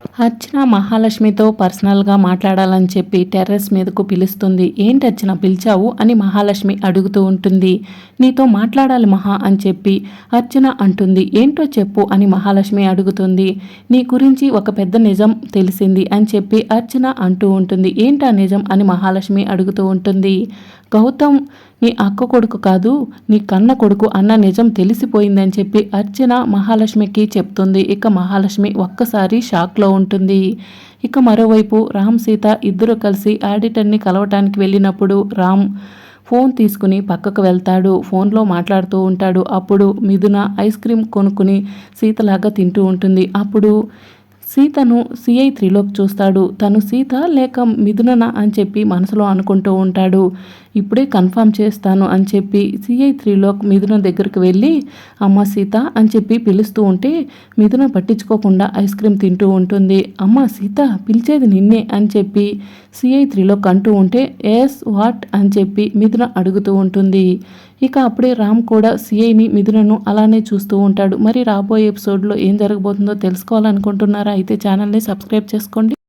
అర్చన మహాలక్ష్మితో పర్సనల్గా మాట్లాడాలని చెప్పి టెర్రస్ మీదకు పిలుస్తుంది. ఏంటి అర్చన పిలిచావు? అని మహాలక్ష్మి అడుగుతూ ఉంటుంది. నీతో మాట్లాడాలి మహా అని చెప్పి అర్చన అంటుంది. ఏంటో చెప్పు అని మహాలక్ష్మి అడుగుతుంది. నీ గురించి ఒక పెద్ద నిజం తెలిసింది అని చెప్పి అర్చన అంటూ ఉంటుంది. ఏంటా నిజం? అని మహాలక్ష్మి అడుగుతూ ఉంటుంది. గౌతమ్ నీ అక్క కొడుకు కాదు నీ కన్న కొడుకు అన్న నిజం తెలిసిపోయిందని చెప్పి అర్చన మహాలక్ష్మికి చెప్తుంది. ఇక మహాలక్ష్మి ఒక్కసారి షాక్లో ఉంటుంది. ఇక మరోవైపు రామ్ సీత ఇద్దరు కలిసి ఆడిటర్ని కలవటానికి వెళ్ళినప్పుడు రామ్ ఫోన్ తీసుకుని పక్కకు వెళ్తాడు. ఫోన్లో మాట్లాడుతూ ఉంటాడు. అప్పుడు మిథున ఐస్ క్రీమ్ కొనుక్కుని సీతలాగా తింటూ ఉంటుంది. అప్పుడు సీతను సిఐ త్రీలోకి చూస్తాడు. తను సీత లేక మిథునన అని చెప్పి మనసులో అనుకుంటూ ఉంటాడు. ఇప్పుడే కన్ఫర్మ్ చేస్తాను అని చెప్పి సిఐ త్రీలోక్ మిథున దగ్గరికి వెళ్ళి అమ్మ సీత అని చెప్పి పిలుస్తూ ఉంటే మిథున పట్టించుకోకుండా ఐస్ క్రీమ్ తింటూ ఉంటుంది. అమ్మ సీత పిలిచేది నిన్నే అని చెప్పి సిఐ త్రీలోక్ అంటూ ఉంటే ఎస్ వాట్ అని చెప్పి మిథున అడుగుతూ ఉంటుంది. ఇక అప్పుడే రామ్ కూడా సిఐని మిథునను అలానే చూస్తూ ఉంటాడు. మరి రాబోయే ఎపిసోడ్లో ఏం జరగబోతుందో తెలుసుకోవాలనుకుంటున్నారా? అయితే ఛానల్ని సబ్స్క్రైబ్ చేసుకోండి.